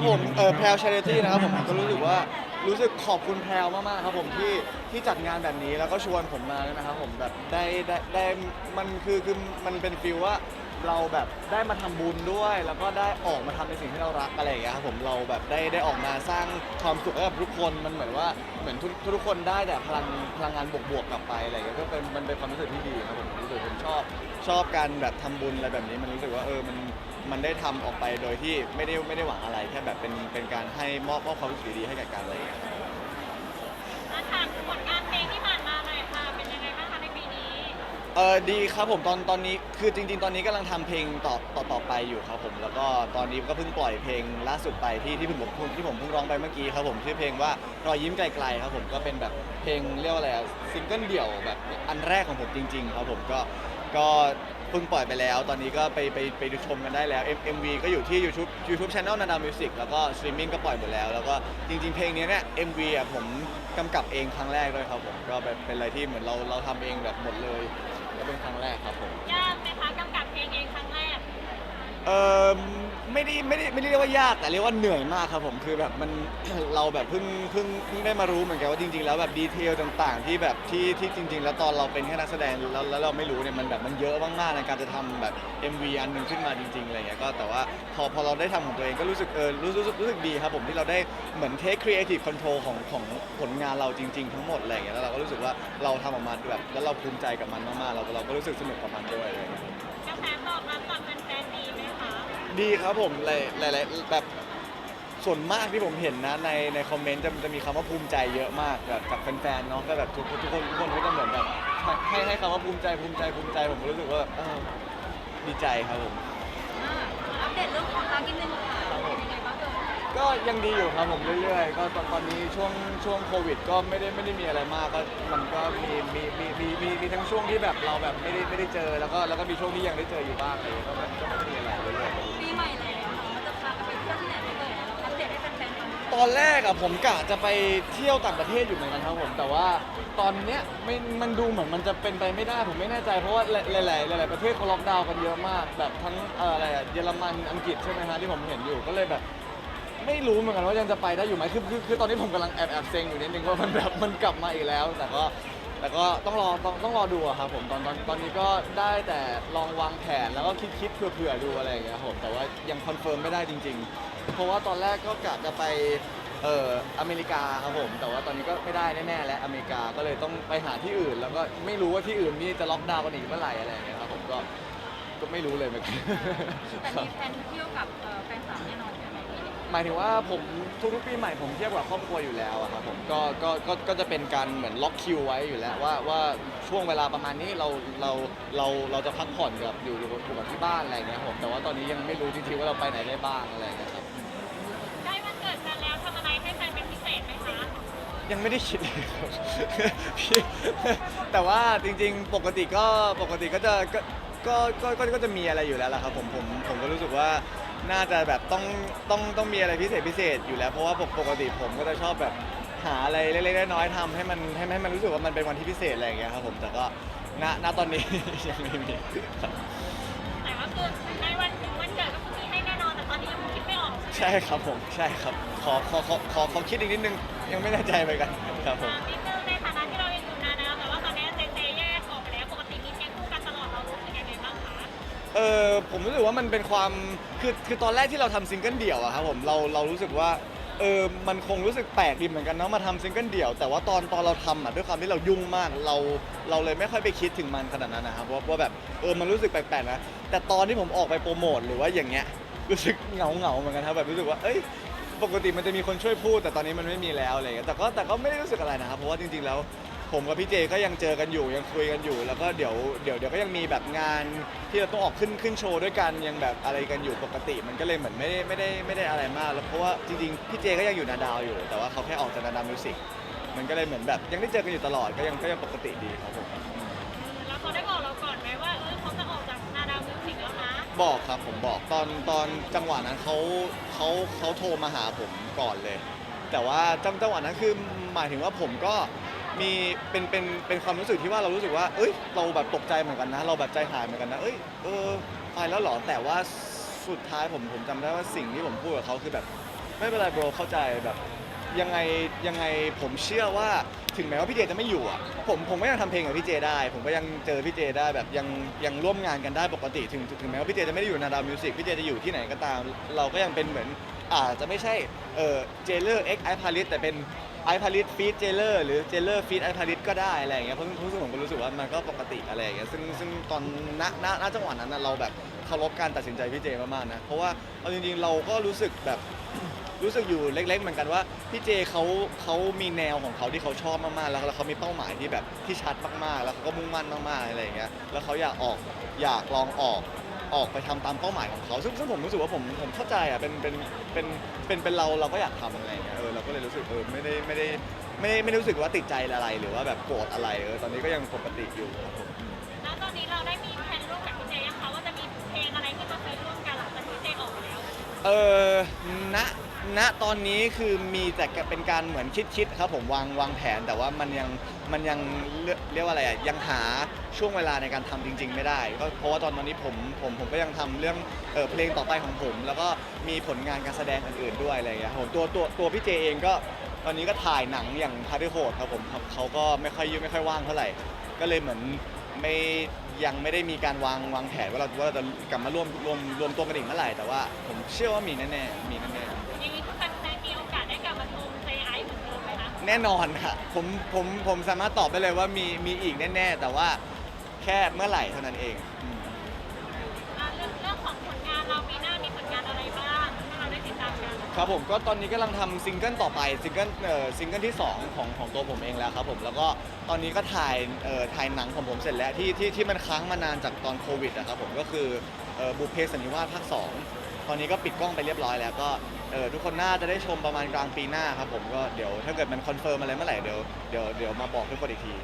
ครับผมเออแพลวชาริตี้นะครับผมผมก็รู้สึกว่ารู้สึกขอบคุณแพลวมากๆครับผมที่ที่จัดงานแบบนี้แล้วก็ชวนผมมานะครับผมแบบได้ได้ได้มันคือคือมันเป็นฟีลว่าเราแบบได้มาทำบุญด้วย แล้วก็ได้ออกมาทำในสิ่งที่เรารักอะไรอย่างเงี้ยครับผมเราแบบได้ได้ออกมาสร้างความสุขให้กับทุกคนมันเหมือนว่าเหมือนทุกทุกคนได้แต่พลังพลังงานบวกๆกลับไปอะไรอย่างเงี้ยก็เป็นมันเป็นความรู้สึกที่ดีครับผมรู้สึกผมชอบชอบการแบบทำบุญอะไรแบบนี้มันรู้สึกว่าเออมัน มันได้ทำออกไปโดยที่ไม่ได้ไม่ได้หวังอะไรแค่แบบเป็นเป็นการให้มอบมอบความรู้สึกดีๆให้กับการอะไรอย่างเงี้ยอาถามถึงผลงานเพลงที่ผ่านมาหน่อยค่ะ เป็นยังไงบ้างคะในปีนี้ เออดีครับผมตอนตอนนี้คือจริง ๆ ตอนนี้กำลังทำเพลงต่อต่อต่อไปอยู่ครับผมแล้วก็ตอนนี้ก็เพิ่งปล่อยเพลงล่าสุดไปที่ที่ผมผมที่ผมเพิ่งร้องไปเมื่อกี้ครับผมชื่อเพลงว่ารอยยิ้มไกลๆครับผมก็เป็นแบบเพลงเรียกว่าอะไรอะซิงเกิลเดี่ยวแบบอันแรกของผมจริง ๆ ครับผมก็ก็ เพิ่งปล่อยไปแล้ว ตอนนี้ก็ไปไปไปดูชมกันได้แล้ว M MV ก็อยู่ที่ YouTube YouTube Channel นาดามิวสิกแล้วก็สตรีมมิ่งก็ปล่อยหมดแล้ว แล้วก็จริง ๆ เพลงนี้เนี่ย MV อะผมกำกับเองครั้งแรกด้วยครับผมก็แบบเป็นอะไรที่เหมือนเราเราทำเองแบบหมดเลยก็เป็นครั้งแรกครับผม ยากไหมคะกำกับเพลงเองครั้งแรก เออไม่ได้ไม่ได้ไม่ได้เรียกว่ายากแต่เรียกว่าเหนื่อยมากครับผมคือแบบมัน เราแบบเพิ่งเพิ่งเพิ่งได้มารู้เหมือนกันว่าจริง ๆ แล้วแบบดีเทลต่าง ๆ ที่แบบที่ที่จริง ๆ แล้วตอนเราเป็นแค่นักแสดงแล้วแล้วเราไม่รู้เนี่ยมันแบบมันเยอะมากๆในการจะทำแบบ MV อันหนึ่งขึ้นมาจริงๆอะไรเงี้ยก็แต่ว่าพอพอเราได้ทำของตัวเองก็รู้สึกเออรู้รู้สึกรู้สึกดีครับผมที่เราได้เหมือนเทคครีเอทีฟคอนโทรลของของผลงานเราจริง ๆ ทั้งหมดอะไรเงี้ยแล้วเราก็รู้สึกว่าเราทำออกมาแบบแล้วเราภูมิใจกับมันมากๆเราเราก็รู้สึกสนุกกับมันด้วยอะไรเงี้ย ดีครับผมหลายหลายๆแบบส่วนมากที่ผมเห็นนะในในคอมเมนต์จะจะมีคำว่าภูมิใจเยอะมากแบบจากแฟนๆเนาะก็แบบทุกทุกคนทุกคนก็จะเหมือนแบบให้ให้คำว่าภูมิใจภูมิใจภูมิใจผมก็รู้สึกว่าแบบเออดีใจครับผม อ่าอัปเดตเรื่องความรักนิดนึงค่ะเป็นยังไงบ้างเอ่ยก็ยังดีอยู่ครับผมเรื่อยๆ ก็ตอนตอนนี้ช่วงช่วงโควิด ก็ไม่ได้ไม่ได้มีอะไรมากก็มันก็มีมีมีมีมีมีทั้งช่วงที่แบบเราแบบไม่ได้ไม่ได้เจอแล้วก็แล้วก็มีช่วงที่ยังได้เจออยู่บ้างเลยก็ไม่ก็ไม่ได้มีอะไรเรื่อยๆ ตอนแรกอะผมกะจะไปเที่ยวต่างประเทศอยู่เหมือนกันครับผม แต่ว่าตอนเนี้ยไม่มันดูเหมือนมันจะเป็นไปไม่ได้ผมไม่แน่ใจเพราะว่าหลายๆหลายๆประเทศเขาล็อกดาวน์กันเยอะมากแบบทั้งเอ่ออะไรอะเยอรมันอังกฤษใช่ไหมฮะที่ผมเห็นอยู่ก็เลยแบบ ไม่รู้เหมือนกันว่ายังจะไปได้อยู่ไหมคือคือคือตอนนี้ผมกำลังแอบแอบเซ็งอยู่นิดนึงว่ามันแบบมันกลับมาอีกแล้ว แต่ก็แต่ก็ต้องรอต้องต้องรอดูอะครับผมตอนตอนตอนนี้ก็ได้แต่ลองวางแผนแล้วก็คิดคิดเผื่อเผื่อดูอะไรอย่างเงี้ยครับผมแต่ว่ายังคอนเฟิร์มไม่ได้จริง ๆ เพราะว่าตอนแรกก็กะจะไปเอ่ออเมริกาครับผม แต่ว่าตอนนี้ก็ไม่ได้แน่ๆแล้วอเมริกาก็เลยต้องไปหาที่อื่น แล้วก็ไม่รู้ว่าที่อื่นนี่จะล็อกดาวน์กันอีกเมื่อไหร่อะไรอย่างเงี้ยครับผมก็ก็ไม่รู้เลยเหมือนกันแต่มีแฟนเที่ยวกับเอ่อแฟนสาวแน่นอนใช่ไหมปีนี้หมายถึงว่าผมทุกๆปีใหม่ผมเที่ยวกับครอบครัวอยู่แล้วอะครับผมก็ก็ก็ก็จะเป็นการเหมือนล็อกคิวไว้อยู่แล้วว่าว่าช่วงเวลาประมาณนี้เราเราเราเราจะพักผ่อนกับอยู่อยู่อยู่กับที่บ้านอะไรเงี้ยครับผมแต่ว่าตอนนี้ยังไม่รู้จริงๆว่าเราไปไหนได้บ้างอะไรเงี้ยครับใก ยังไม่ได้คิดเลยครับพี่แต่ว่าจริงๆ ปกติก็ปกติก็จะก็ก็ก็ก็ก็จะมีอะไรอยู่แล้วล่ะครับผมผมผมก็รู้สึกว่าน่าจะแบบต้องต้องต้องมีอะไรพิเศษพิเศษอยู่แล้วเพราะว่าปกปกติผมก็จะชอบแบบหาอะไรเล็กๆน้อยๆทำให้มันให้ให้มันรู้สึกว่ามันเป็นวันที่พิเศษอะไรอย่างเงี้ยครับผมแต่ก็ณณตอนนี้ ยังไม่มีครับ ใช่ครับผมใช่ครับขอขอขอขอขอคิดอีกนิดนึงยังไม่แน่ใจไปกันครับผมถามนิดนึงในฐานะที่เรายังอยู่นานแล้วแต่ว่าตอนนี้เจเจแยกออกไปแล้วปกติมีเพลงคู่กันตลอดเรารู้สึกยังไงบ้างคะเออผมรู้สึกว่ามันเป็นความคือคือตอนแรกที่เราทำซิงเกิลเดี่ยวอะครับผมเราเรารู้สึกว่าเออมันคงรู้สึกแปลกดีเหมือนกันเนาะมาทำซิงเกิลเดี่ยว แต่ว่าตอนตอนเราทำอะด้วยความที่เรายุ่งมากเราเราเลยไม่ค่อยไปคิดถึงมันขนาดนั้นนะครับว่าว่าแบบเออมันรู้สึกแปลกๆนะแต่ตอนที่ผมออกไปโปรโมทหรือว่าอย่างเงี้ย รู้สึกเหงาเหงาๆเหมือนกันครับแบบรู้สึกว่าเอ้ยปกติมันจะมีคนช่วยพูด แต่ตอนนี้มันไม่มีแล้วอะไรเงี้ยแต่ก็แต่ก็ไม่ได้รู้สึกอะไรนะครับเพราะว่าจริงๆแล้ว ผมกับพี่เจก็ยังเจอกันอยู่ยังคุยกันอยู่ แล้วก็เดี๋ยวเดี๋ยวเดี๋ยวก็ยังมีแบบงานที่เราต้องออกขึ้นขึ้นโชว์ด้วยกันยังแบบอะไรกันอยู่ปกติมันก็เลยเหมือนไม่ได้ไม่ได้ไม่ได้อะไรมากแล้วเพราะว่าจริงๆพี่เจก็ยังอยู่นาดาวอยู่ แต่ว่าเขาแค่ออกจากนาดาวมิวสิกมันก็เลยเหมือนแบบยังได้เจอกันอยู่ตลอดก็ยังก็ยังปกติดีครับผม บอกครับผมบอกตอนตอนจังหวะนั้นเขาเขาเขาโทรมาหาผมก่อนเลย แต่ว่าจังจังหวะนั้นคือหมายถึงว่าผมก็มีเป็นเป็นเป็นความรู้สึกที่ว่าเรารู้สึกว่า เอ้ย เราแบบตกใจเหมือนกันนะ เราแบบใจหายเหมือนกันนะ เอ้ยเออไปแล้วเหรอแต่ว่าสุดท้ายผมผมจำได้ว่าสิ่งที่ผมพูดกับเขาคือแบบ ไม่เป็นไรโบรเข้าใจแบบยังไงยังไงผมเชื่อว่า ถึงแม้ว่าพี่เจจะไม่อยู่อะผมผมก็ยังทำเพลงกับพี่เจได้ ผมก็ยังเจอพี่เจได้แบบยังยังร่วมงานกันได้ปกติถึงถึงแม้ว่าพี่เจจะไม่ได้อยู่ในาดาวมิวสิกพี่เจจะอยู่ที่ไหนก็ตาม เราก็ยังเป็นเหมือนอาจจะไม่ใช่เออเจเลอร์เอ็กไอพาริสแต่เป็นไอพาริสฟีดเจเลอร์หรือเจเลอร์ฟีดไอพาริสก็ได้อะไรอย่างเงี้ยเพราะเพราะรู้สึกผมก็รู้สึกว่ามันก็ปกติอะไรอย่างเงี้ยซึ่งซึ่งตอนณณณจังหวะนั้นน่ะเราแบบเคารพการตัดสินใจพี่เจมากๆนะเพราะว่าเอาจริงๆเราก็รู้สึกแบบ รู้สึกอยู่เล็ก ๆ เหมือนกันว่าพี่เจเขาเขามีแนวของเขาที่เขาชอบมากๆ แล้วแล้วเขามีเป้าหมายที่แบบที่ชัดมากๆ แล้วเขาก็มุ่งมั่นมากๆอะไรอย่างเงี้ยแล้วเขาอยากออกอยากลองออกออกไปทำตามเป้าหมายของเขาซึ่งซึ่งผมรู้สึกว่าผมผมเข้าใจอะเป็นเป็นเป็นเป็นเป็นเราเราก็อยากทำอะไรอย่างเงี้ยเออเราก็เลยรู้สึกเออไม่ได้ไม่ได้ไม่ได้ไม่ได้รู้สึกว่าติดใจอะไรหรือว่าแบบโกรธอะไรเออตอนนี้ก็ยังปกติอยู่ครับผม แล้วตอนนี้เราได้มีแผนร่วมกับพี่เจยังคะว่าจะมีเพลงอะไรที่มาเคยร่วมกันหลังจากที่เจออกมาแล้ว เออณ ณตอนนี้คือมีแต่เป็นการเหมือนคิดๆครับผมวางวางแผนแต่ว่ามันยังมันยังเรียกว่าอะไรอะยังหาช่วงเวลาในการทำจริง ๆ ไม่ได้ก็เพราะว่าตอนนี้ผมผมผมก็ยังทำเรื่องเออเพลงต่อไปของผม แล้วก็มีผลงานการแสดงอื่นๆด้วยอะไรอย่างเงี้ยผมตัวตัวตัวพี่เจเองก็ตอนนี้ก็ถ่ายหนังอย่างพาร์ทโหดครับผมเขาก็ไม่ค่อยยุ่งไม่ค่อยว่างเท่าไหร่ ก็เลยเหมือนไม่ยังไม่ได้มีการวางวางแผนว่าเราว่าเราจะกลับมาร่วมรวมรวมตัวกันอีกเมื่อไหร่แต่ว่าผมเชื่อว่ามีแน่ๆมีแน่ๆ แน่นอนค่ะผมผมผมสามารถตอบได้เลยว่ามีมีอีกแน่ ๆ แต่ว่าแค่เมื่อไหร่เท่านั้นเองอืมอะเรื่องเรื่องของผลงานเราปีหน้ามีผลงานอะไรบ้างให้เราได้ติดตามกันครับผมก็ตอนนี้กำลังทำซิงเกิลต่อไปซิงเกิลเอ่อซิงเกิลที่ 2 ของของตัวผมเองแล้วครับผมแล้วก็ตอนนี้ก็ถ่ายเอ่อถ่ายหนังของผมเสร็จแล้วที่ที่ที่มันค้างมานานจากตอนโควิดนะครับผมก็คือ เอ่อบุพเพสันนิวาสภาคสองตอนนี้ก็ปิดกล้องไปเรียบร้อยแล้วก็เออทุกคนน่าจะได้ชมประมาณกลางปีหน้าครับผมก็เดี๋ยวถ้าเกิดมันคอนเฟิร์มอะไรเมื่อไหร่เดี๋ยวเดี๋ยวเดี๋ยวมาบอกทุกคนอีกที